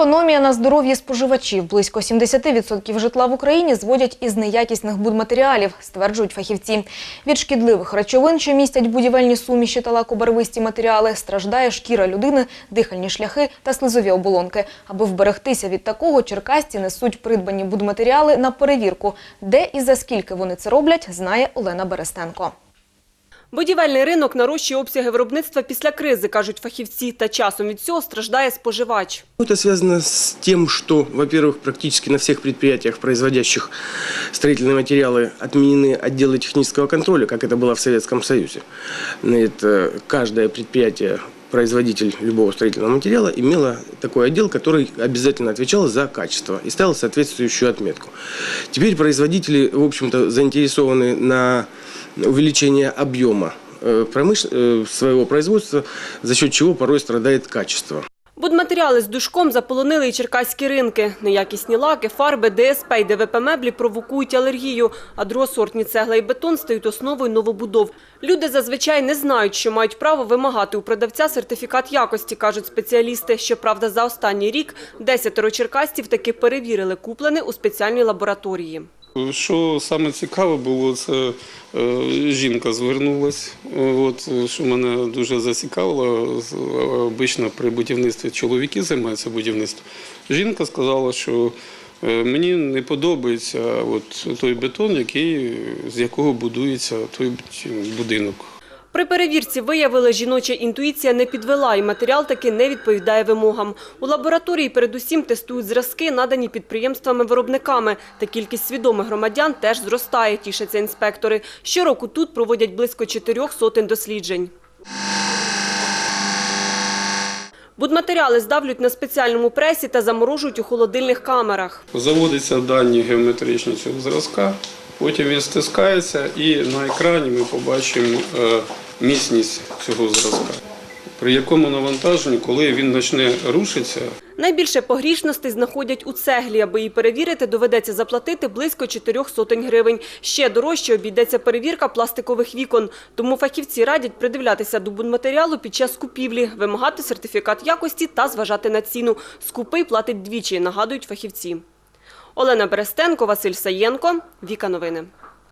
Економія на здоров'ї споживачів. Близько 70% житла в Україні зводять із неякісних будматеріалів, стверджують фахівці. Від шкідливих речовин, що містять будівельні суміші та лакобарвисті матеріали, страждає шкіра людини, дихальні шляхи та слизові оболонки. Аби вберегтися від такого, черкасці несуть придбані будматеріали на перевірку. Де і за скільки вони це роблять, знає Олена Берестенко. Будівельний ринок нарощує обсяги виробництва після кризи, кажуть фахівці, та часом від цього страждає споживач. Ну, Это связано с тем, что, во-первых, практически на всех предприятиях, производящих строительные материалы, отменены отделы технического контроля, как это было в Советском Союзе. Это каждое предприятие производитель любого строительного материала имело такой отдел, который обязательно отвечал за качество и ставил соответствующую отметку. Теперь производители, в общем-то, заинтересованы на увеличение объема э, промыш... э, своего производства, за счет чего порой страдает качество. Будматеріали з душком заполонили і черкаські ринки. Неякісні лаки, фарби, ДСП і ДВП меблі провокують алергію, а другосортні цегла і бетон стають основою новобудов. Люди зазвичай не знають, що мають право вимагати у продавця сертифікат якості, кажуть спеціалісти. Щоправда, за останній рік десятеро черкасців таки перевірили куплене у спеціальній лабораторії. Що саме цікаве було, це е, жінка звернулася, що мене дуже зацікавило. Обично при будівництві чоловіки займаються будівництвом. Жінка сказала, що е, мені не подобається от, той бетон, який, з якого будується той будинок. При перевірці виявили, жіноча інтуїція не підвела і матеріал таки не відповідає вимогам. У лабораторії передусім тестують зразки, надані підприємствами-виробниками. Та кількість свідомих громадян теж зростає, тішаться інспектори. Щороку тут проводять близько чотирьох сотень досліджень. Будматеріали здавлюють на спеціальному пресі та заморожують у холодильних камерах. Заводяться дані геометричні цього зразка, потім він стискається і на екрані ми побачимо е, міцність цього зразка. При якому навантаженні, коли він почне рушитися, Найбільше погрішностей знаходять у цеглі. Аби її перевірити, доведеться заплатити близько чотирьох сотень гривень. Ще дорожче обійдеться перевірка пластикових вікон. Тому фахівці радять придивлятися до будматеріалу під час купівлі, вимагати сертифікат якості та зважати на ціну. Скупий платить двічі, нагадують фахівці. Олена Берестенко, Василь Саєнко. Віка новини.